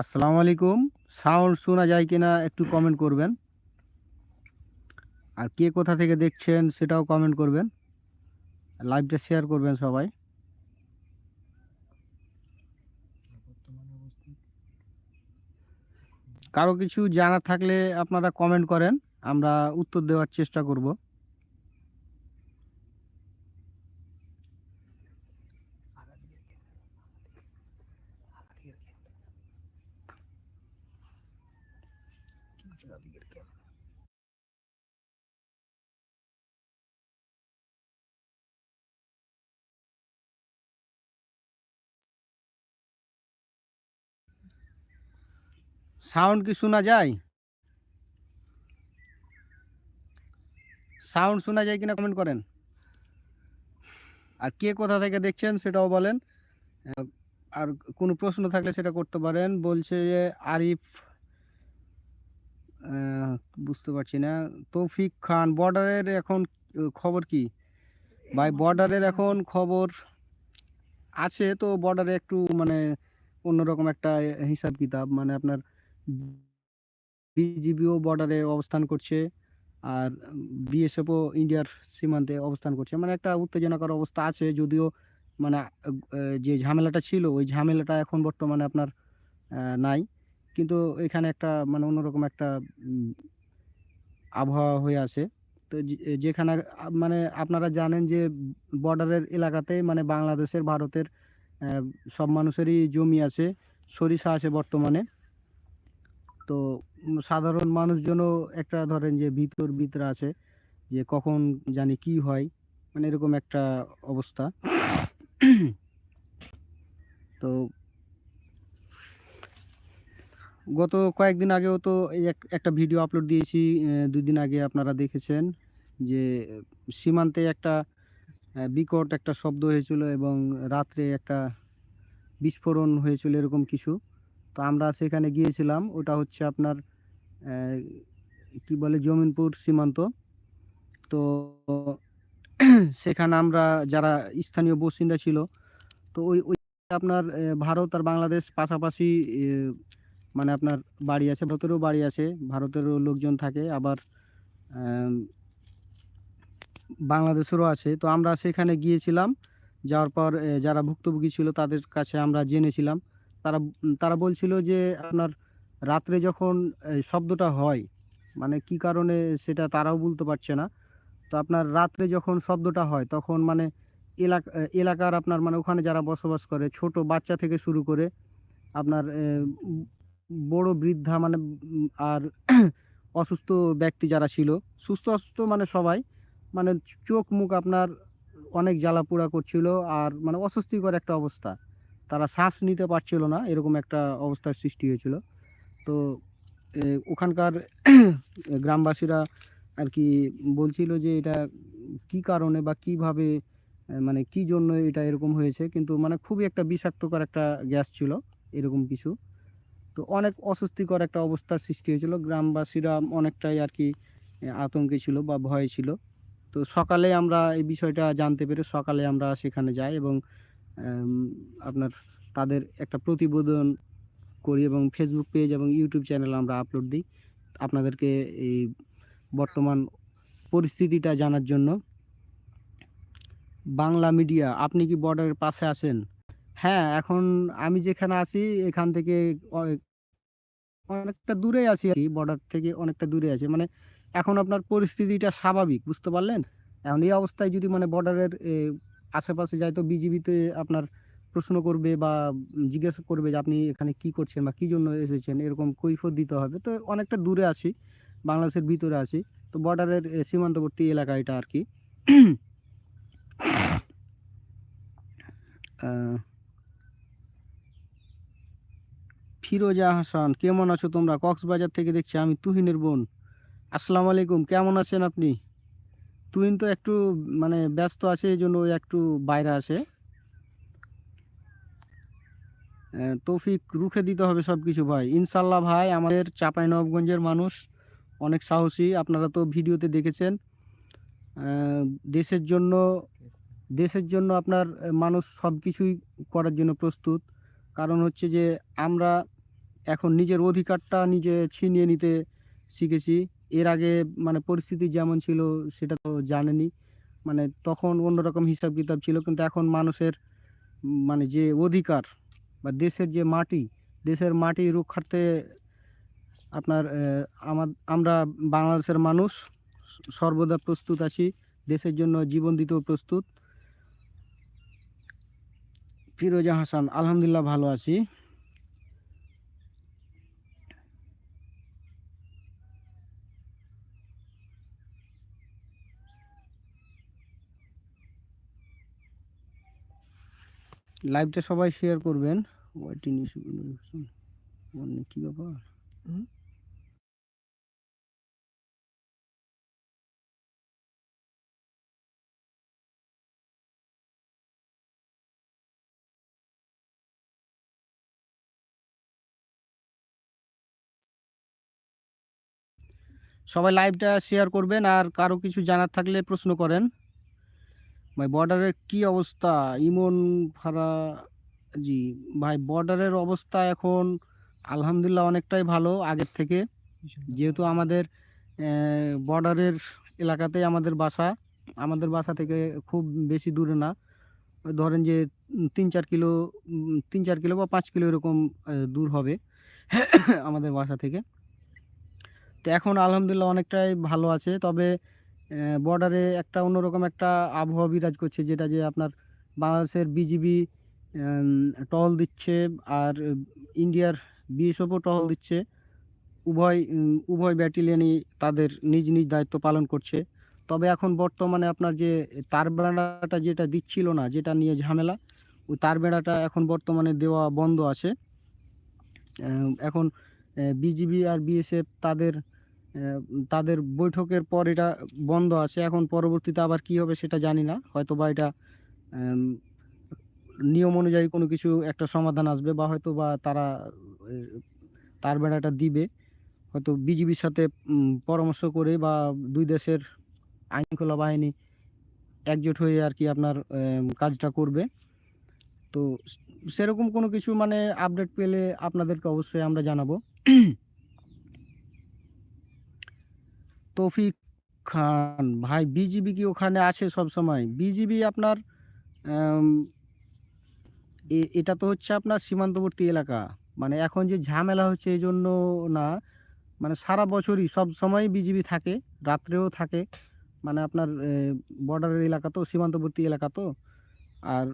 আসসালামু আলাইকুম। সাউন্ড শোনা যায় কিনা একটু কমেন্ট করবেন। আর কে কোথা থেকে দেখছেন সেটাও কমেন্ট করবেন। লাইভটা শেয়ার করবেন সবাই। কারও কিছু জানার থাকলে আপনারা কমেন্ট করেন, আমরা উত্তর দেওয়ার চেষ্টা করব। সাউন্ড কি শোনা যায়? সাউন্ড শোনা যায় কিনা কমেন্ট করেন। আর কে কোথা থেকে দেখছেন সেটাও বলেন। আর কোনো প্রশ্ন থাকলে সেটা করতে পারেন। বলছে যে আরিফ বুঝতে পারছি না। তৌফিক খান বর্ডারের এখন খবর কি? ভাই বর্ডারের এখন খবর আছে তো বর্ডারে একটু মানে অন্যরকম একটা হিসাব কিতাব মানে আপনার বিজিবিও বর্ডারে অবস্থান করছে আর বিএসএফও ইন্ডিয়ার সীমান্তে অবস্থান করছে। মানে একটা উত্তেজনাকর অবস্থা আছে, যদিও মানে যে ঝামেলাটা ছিল, ওই ঝামেলাটা এখন বর্তমানে আপনার নাই। কিন্তু এখানে একটা মানে অন্যরকম একটা আবহাওয়া হয়ে আছে। তো যেখানে মানে আপনারা জানেন যে বর্ডারের এলাকাতে মানে বাংলাদেশের, ভারতের সব মানুষেরই জমি আছে, সরিষা আছে বর্তমানে। তো সাধারণ মানুষজনও একটা ধরেন যে ভিতর ভিতরে আছে, যে কখন জানি কি হয় মানে এরকম একটা অবস্থা। তো গত কয়েকদিন আগেও তো একটা ভিডিও আপলোড দিয়েছি দুই দিন আগে আপনারা দেখেছেন যে, সীমান্তে একটা বিকট একটা শব্দ হয়েছিল এবং রাত্রে একটা বিস্ফোরণ হয়েছিল এরকম কিছু। তো আমরা সেখানে গিয়েছিলাম, ওটা হচ্ছে আপনার কি বলে জমিনপুর সীমান্ত। তো সেখানে আমরা যারা স্থানীয় বাসিন্দা ছিল, তো ওই ওই আপনার ভারত আর বাংলাদেশ পাশাপাশি মানে আপনার বাড়ি আছে, ভারতেরও বাড়ি আছে, ভারতেরও লোকজন থাকে, আবার বাংলাদেশেরও আছে। তো আমরা সেখানে গিয়েছিলাম, যাওয়ার পর যারা ভুক্তভোগী ছিল তাদের কাছে আমরা জেনেছিলাম। তারা তারা বলছিল যে আপনার রাত্রে যখন শব্দটা হয় মানে কি কারণে সেটা তারাও বলতে পারছে না। তো আপনার রাত্রে যখন শব্দটা হয়, তখন মানে এলাকা এলাকার আপনার মানে ওখানে যারা বসবাস করে, ছোট বাচ্চা থেকে শুরু করে, আপনার বড় বৃদ্ধা মানে আর অসুস্থ ব্যক্তি যারা ছিল, সুস্থ অসুস্থ মানে সবাই মানে চোখ মুখ আপনার অনেক জ্বালা পোড়া করছিল আর মানে অস্বস্তিকর একটা অবস্থা। তারা শ্বাস নিতে পারছিল না, এরকম একটা অবস্থার সৃষ্টি হয়েছিল। তো ওখানকার গ্রামবাসীরা আর কি বলছিল যে এটা কি কারণে বা কীভাবে মানে কি জন্য এটা এরকম হয়েছে, কিন্তু মানে খুবই একটা বিষাক্তকর একটা গ্যাস ছিল, এরকম কিছু। তো অনেক অস্বস্তিকর একটা অবস্থার সৃষ্টি হয়েছিল। গ্রামবাসীরা অনেকটাই আর কি আতঙ্কে ছিল বা ভয়ে ছিল। তো সকালে আমরা এই বিষয়টা জানতে পেরে সকালে আমরা সেখানে যাই এবং আপনার তাদের একটা প্রতিবেদন করি এবং ফেসবুক পেজ এবং ইউটিউব চ্যানেল আমরা আপলোড দিই। আপনাদেরকে এই বর্তমান পরিস্থিতিটা জানার জন্য। বাংলা মিডিয়া আপনি কি বর্ডারের পাশে আছেন? হ্যাঁ এখন আমি যেখানে আছি, এখান থেকে অনেকটা দূরে আছি আর কি বর্ডার থেকে অনেকটা দূরে আছে। মানে এখন আপনার পরিস্থিতিটা স্বাভাবিক, বুঝতে পারলেন? এখন এই অবস্থায় যদি মানে বর্ডারের আশেপাশে যায় তো বিজিবিতে আপনার প্রশ্ন করবে বা জিজ্ঞাসা করবে যে আপনি এখানে কি করছেন বা কী জন্য এসেছেন, এরকম কৈফত দিতে হবে। তো অনেকটা দূরে আছি, বাংলাদেশের ভিতরে আছি। তো বর্ডারের সীমান্তবর্তী এলাকা এটা আর কি। ফিরোজা হাসান, কেমন আছো তোমরা? কক্সবাজার থেকে দেখছি আমি তুহিনের বোন। আসসালামু আলাইকুম, কেমন আছেন আপনি? তুহিন তো একটু মানে ব্যস্ত আছে, এই জন্য একটু বাইরে আছে। তৌফিক রুখে দিতে হবে সব কিছু ভাই। ইনশাল্লাহ ভাই, আমাদের চাঁপাইনবাবগঞ্জের মানুষ, অনেক সাহসী, আপনারা তো ভিডিওতে দেখেছেন। দেশের জন্য দেশের জন্য আপনার মানুষ সব কিছুই করার জন্য প্রস্তুত। কারণ হচ্ছে যে, আমরা এখন নিজের অধিকারটা নিজে ছিনিয়ে নিতে শিখেছি। এর আগে মানে পরিস্থিতি যেমন ছিল, সেটা তো জানেনি। মানে তখন অন্যরকম হিসাব কিতাব ছিল, কিন্তু এখন মানুষের মানে যে অধিকার বা দেশের যে মাটি, দেশের মাটি রক্ষার্থে আপনার আমার আমরা বাংলাদেশের মানুষ সর্বদা প্রস্তুত আছি, দেশের জন্য জীবন দিতেও প্রস্তুত। ফিরোজা হাসান, আলহামদুলিল্লাহ ভালো আছি। লাইভটা সবাই শেয়ার করবেন। ওয়াইটি নিউজ মানে কি ব্যাপার হুম? সবাই লাইভটা শেয়ার করবেন আর কারও কিছু জানার থাকলে প্রশ্ন করেন। ভাই বর্ডারের কি অবস্থা? ইমন ফারা জি ভাই বর্ডারের অবস্থা এখন আলহামদুলিল্লাহ অনেকটাই ভালো আগের থেকে। যেহেতু আমাদের বর্ডারের এলাকাতেই আমাদের বাসা আমাদের বাসা থেকে খুব বেশি দূরে না। ধরেন যে তিন চার কিলো তিন চার কিলো বা পাঁচ কিলো এরকম দূর হবে আমাদের বাসা থেকে। তো এখন আলহামদুলিল্লাহ অনেকটাই ভালো আছে। তবে বর্ডারে একটা অন্যরকম একটা আবহাওয়া বিরাজ করছে, যেটা যে আপনার বাংলাদেশের বিজিবি টহল দিচ্ছে আর ইন্ডিয়ার বিএসএফও টহল দিচ্ছে। উভয় উভয় ব্যাটালিয়নই তাদের নিজ নিজ দায়িত্ব পালন করছে। তবে এখন বর্তমানে আপনার যে তার বেড়াটা যেটা দিচ্ছিল না, যেটা নিয়ে ঝামেলা ওই তার বেড়াটা এখন বর্তমানে দেওয়া বন্ধ আছে। এখন বিজিবি আর বিএসএফ তাদের তাদের বৈঠকের পর এটা বন্ধ আছে। এখন পরবর্তীতে আবার কি হবে সেটা জানি না। হয়তো বা এটা নিয়ম অনুযায়ী কোনো কিছু একটা সমাধান আসবে বা হয়তো বা তারা তার বেড়াটা দিবে। হয়তো বিজিবির সাথে পরামর্শ করে বা দুই দেশের আইনশৃঙ্খলা বাহিনী একজোট হয়ে আর কি আপনার কাজটা করবে। তো সেরকম কোনো কিছু মানে আপডেট পেলে আপনাদেরকে অবশ্যই আমরা জানাব। তৌফিক খান। ভাই বিজিবি কি ওখানে আছে সব সময় বিজিবি আপনার এটা তো হচ্ছে আপনার সীমান্তবর্তী এলাকা। মানে এখন যে ঝামেলা হচ্ছে এই জন্য না মানে সারা বছরই সব সময় বিজিবি থাকে, রাত্রেও থাকে। মানে আপনার বর্ডারের এলাকা তো, সীমান্তবর্তী এলাকা তো। আর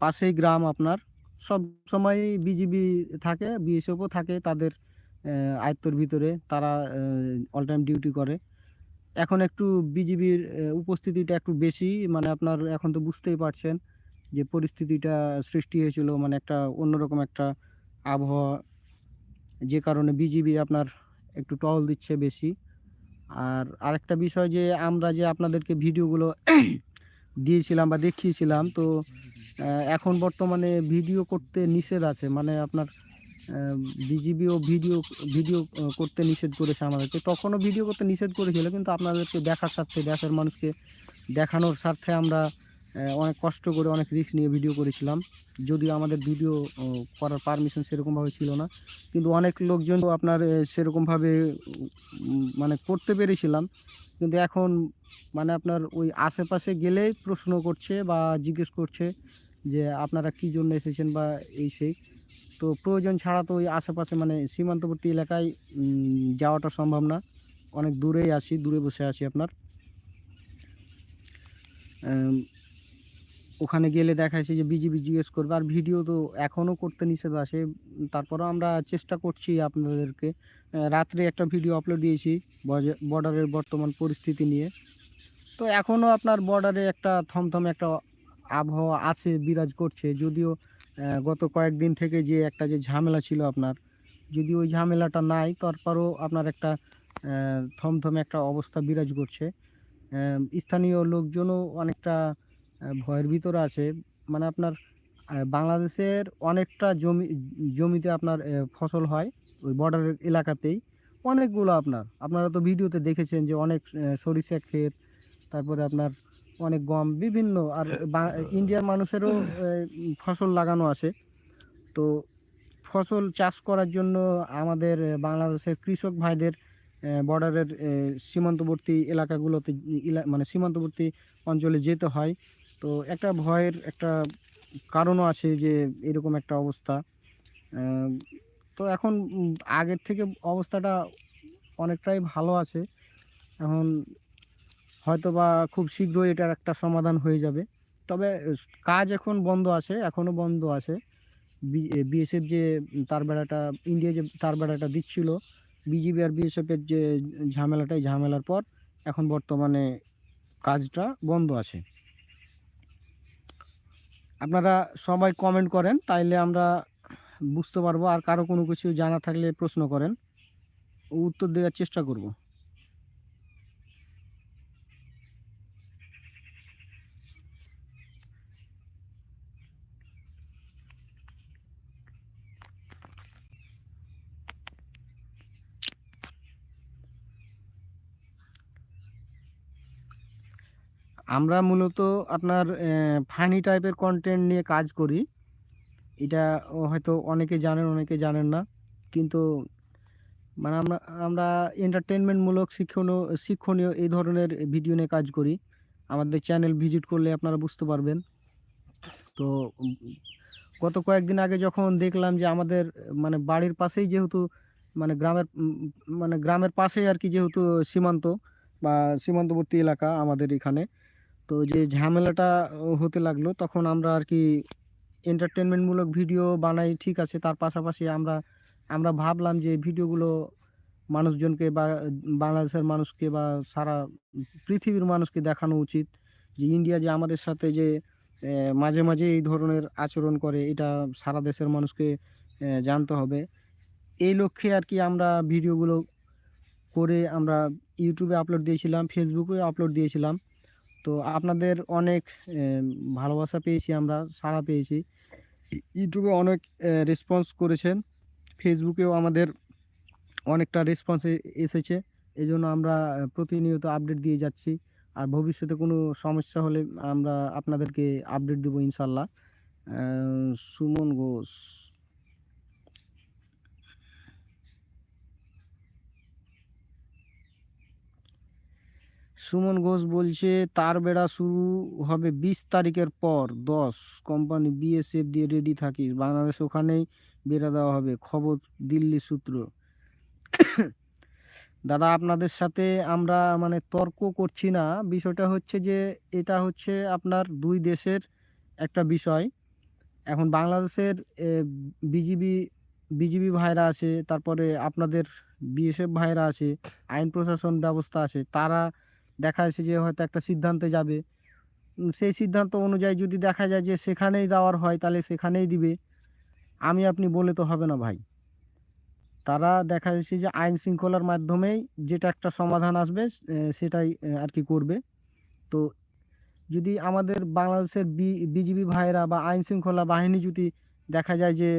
পাশেই গ্রাম আপনার সব সময় বিজিবি থাকে বিএসএফও থাকে তাদের আয়ত্তর ভিতরে। তারা অল টাইম ডিউটি করে। এখন একটু বিজিবির উপস্থিতিটা একটু বেশি মানে আপনার এখন তো বুঝতেই পারছেন যে পরিস্থিতিটা সৃষ্টি হয়েছিল মানে একটা অন্যরকম একটা আবহাওয়া, যে কারণে বিজিবি আপনার একটু টহল দিচ্ছে বেশি। আর আরেকটা বিষয় যে আমরা যে আপনাদেরকে ভিডিওগুলো দিয়েছিলাম বা দেখিয়েছিলাম, তো এখন বর্তমানে ভিডিও করতে নিষেধ আছে মানে আপনার বিজিবিও ভিডিও ভিডিও করতে নিষেধ করেছে আমাদেরকে। তখনও ভিডিও করতে নিষেধ করেছিল, কিন্তু আপনাদেরকে দেখার স্বার্থে, দেশের মানুষকে দেখানোর স্বার্থে আমরা অনেক কষ্ট করে অনেক রিস্ক নিয়ে ভিডিও করেছিলাম। যদিও আমাদের ভিডিও করার পারমিশন সেরকমভাবে ছিল না। কিন্তু অনেক লোকজন আপনার সেরকমভাবে মানে করতে পেরেছিলাম। কিন্তু এখন মানে আপনার ওই আশেপাশে গেলেই প্রশ্ন করছে বা জিজ্ঞেস করছে যে আপনারা কী জন্য এসেছেন বা এই সেই। তো প্রয়োজন ছাড়া তো ওই আশেপাশে মানে সীমান্তবর্তী এলাকায় যাওয়াটা সম্ভব না। অনেক দূরেই আছি, দূরে বসে আছি আপনার। ওখানে গেলে দেখাইছে যে বিজিবি জিজ্ঞেস করবে, আর ভিডিও তো এখনও করতে নিষেধ আছে। তারপরেও আমরা চেষ্টা করছি আপনাদেরকে। রাত্রে একটা ভিডিও আপলোড দিয়েছি বর্ডারের বর্তমান পরিস্থিতি নিয়ে। তো এখনও আপনার বর্ডারে একটা থমথমে একটা আবহাওয়া আছে, বিরাজ করছে। যদিও গত কয়েকদিন থেকে যে একটা যে ঝামেলা ছিল আপনার, যদি ওই ঝামেলাটা নাই, তারপরও আপনার একটা থমথমে একটা অবস্থা বিরাজ করছে। স্থানীয় লোকজনও অনেকটা ভয়ের ভিতরে আছে। মানে আপনার বাংলাদেশের অনেকটা জমি, জমিতে আপনার ফসল হয় ওই বর্ডারের এলাকাতেই। অনেকগুলো আপনার, আপনারা তো ভিডিওতে দেখেছেন যে অনেক সরিষা ক্ষেত, তারপরে আপনার অনেক গম বিভিন্ন আর বা- ইন্ডিয়ার মানুষেরও ফসল লাগানো আছে। তো ফসল চাষ করার জন্য আমাদের বাংলাদেশের কৃষক ভাইদের বর্ডারের সীমান্তবর্তী এলাকাগুলোতে মানে সীমান্তবর্তী অঞ্চলে যেতে হয়। তো একটা ভয়ের একটা কারণও আছে যে এরকম একটা অবস্থা। তো এখন আগের থেকে অবস্থাটা অনেকটাই ভালো আছে। এখন হয়তো বা খুব শীঘ্রই এটার একটা সমাধান হয়ে যাবে। তবে, কাজ এখন বন্ধ আছে এখনও বন্ধ আছে। বিএসএফ যে, তার বেড়াটা, ইন্ডিয়া যে তার বেড়াটা দিচ্ছিল, বিজিবি আর বিএসএফের যে ঝামেলাটাই ঝামেলার পর, এখন বর্তমানে কাজটা বন্ধ আছে। আপনারা সবাই কমেন্ট করেন, তাইলে আমরা বুঝতে পারব, আর কারও কোনো কিছু জানা থাকলে প্রশ্ন করেন, উত্তর দেওয়ার চেষ্টা করব। আমরা মূলত আপনার ফানি টাইপের কন্টেন্ট নিয়ে কাজ করি। এটা হয়তো অনেকে জানেন অনেকে জানেন না। কিন্তু মানে আমরা আমরা এন্টারটেনমেন্টমূলক শিক্ষণীয় শিক্ষণীয় এই ধরনের ভিডিও নিয়ে কাজ করি। আমাদের চ্যানেল ভিজিট করলে আপনারা বুঝতে পারবেন। তো গত কয়েকদিন আগে যখন দেখলাম যে আমাদের মানে বাড়ির পাশেই যেহেতু মানে গ্রামের মানে গ্রামের পাশেই আর কি যেহেতু সীমান্ত বা সীমান্তবর্তী এলাকা আমাদের এখানে তো যে ঝামেলাটা হতে লাগল, তখন আমরা আর কি এন্টারটেনমেন্টমূলক ভিডিও বানাই, ঠিক আছে। তার পাশাপাশি আমরা আমরা ভাবলাম যে ভিডিওগুলো মানুষজনকে বা, বাংলাদেশের মানুষকে বা সারা পৃথিবীর মানুষকে দেখানো উচিত। যে ইন্ডিয়া যে আমাদের সাথে যে মাঝে মাঝে এই ধরনের আচরণ করে, এটা সারা দেশের মানুষকে জানতে হবে। এই লক্ষ্যে আর কি আমরা ভিডিওগুলো করে আমরা ইউটিউবে আপলোড দিয়েছিলাম ফেসবুকে আপলোড দিয়েছিলাম। তো আপনাদের অনেক ভালোবাসা পেয়েছি আমরা, সাড়া পেয়েছি। ইউটিউবে অনেক রেসপন্স করেছেন। ফেসবুকেও আমাদের অনেকটা রেসপন্স এসেছে। এই জন্য আমরা প্রতিনিয়ত আপডেট দিয়ে যাচ্ছি। আর ভবিষ্যতে কোনো সমস্যা হলে আমরা আপনাদেরকে আপডেট দেবো ইনশাল্লাহ। সুমন ঘোষ। সুমন ঘোষ বলছে, তার বেড়া শুরু হবে বিশ তারিখের পর, দশ। কোম্পানি বিএসএফ দিয়ে রেডি থাকিস। বাংলাদেশ ওখানেই বেড়া দেওয়া হবে। খবর দিল্লি সূত্র। দাদা, আপনাদের সাথে আমরা মানে তর্ক করছি না। বিষয়টা হচ্ছে যে, এটা হচ্ছে আপনার দুই দেশের একটা বিষয়। এখন বাংলাদেশের বিজিবি বিজিবি ভাইরা আছে, তারপরে আপনাদের বিএসএফ ভাইরা আছে, আইন প্রশাসন ব্যবস্থা আছে, তারা দেখা যাচ্ছে যে হয়তো একটা সিদ্ধান্তে যাবে। সেই সিদ্ধান্ত অনুযায়ী যদি দেখা যায় যে সেখানেই দেওয়ার হয়, তাহলে সেখানেই দিবে। আমি, আপনি বলে তো হবে না ভাই। তারা দেখা যাচ্ছে যে আইন শৃঙ্খলার মাধ্যমেই যেটা একটা সমাধান আসবে সেটাই আর কি করবে। তো যদি আমাদের বাংলাদেশের বিজিবি ভাইরা বা আইন শৃঙ্খলা বাহিনী যদি দেখা যায় যে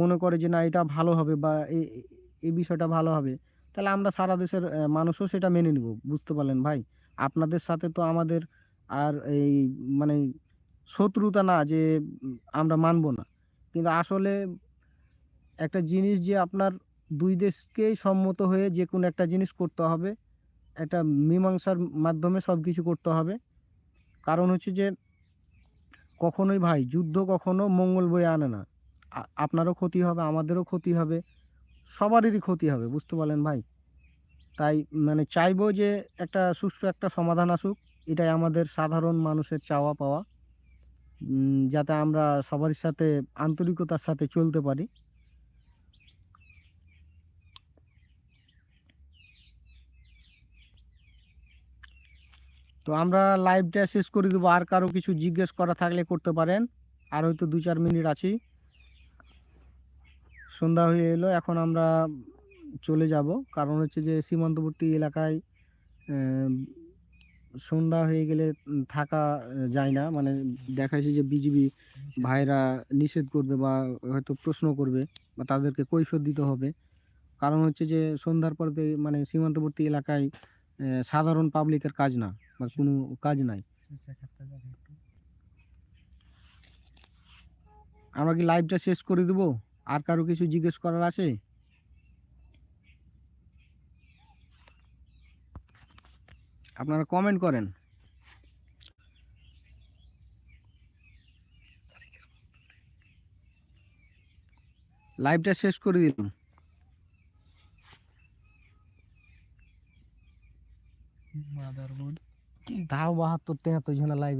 মনে করে যে না, এটা ভালো হবে বা এই বিষয়টা ভালো হবে তাহলে আমরা সারা দেশের মানুষও সেটা মেনে নিব, বুঝতে পারলেন ভাই? আপনাদের সাথে তো আমাদের আর এই মানে শত্রুতা না যে আমরা মানব না। কিন্তু আসলে একটা জিনিস যে আপনার দুই দেশকেই সম্মত হয়ে যে কোনো একটা জিনিস করতে হবে, একটা মীমাংসার মাধ্যমে সব কিছু করতে হবে। কারণ হচ্ছে যে কখনোই ভাই, যুদ্ধ কখনো মঙ্গল বয়ে আনে না। আপনারও ক্ষতি হবে, আমাদেরও ক্ষতি হবে। সবারই ক্ষতি হবে, বুঝতে পারলেন ভাই? তাই মানে চাইব যে একটা সুষ্ঠু একটা সমাধান আসুক, এটাই আমাদের সাধারণ মানুষের চাওয়া পাওয়া। যাতে আমরা সবার সাথে, আন্তরিকতার সাথে চলতে পারি। তো আমরা লাইভটা শেষ করে দেবো। আর কারও কিছু জিজ্ঞেস করা থাকলে করতে পারেন। আর হয়তো দু চার মিনিট আছি। সন্ধ্যা হয়ে এলো, এখন আমরা চলে যাব। কারণ হচ্ছে যে সীমান্তবর্তী এলাকায় সন্ধ্যা হয়ে গেলে থাকা যায় না। মানে দেখা যে বিজিবি ভাইরা নিষেধ করবে বা হয়তো প্রশ্ন করবে বা তাদেরকে কৈফিয়ত দিতে হবে। কারণ হচ্ছে যে সন্ধ্যার পর মানে সীমান্তবর্তী এলাকায় সাধারণ পাবলিকের কাজ না বা কোনো কাজ নাই। আমরা কি লাইভটা শেষ করে দেবো? আর কারও কিছু জিজ্ঞেস করার আছে? আপনারা কমেন্ট করেন। লাইভটা শেষ করে দিলাম। মাদারবোর্ড তাও বাহাত্তর, তেহাত্তর জন লাইভে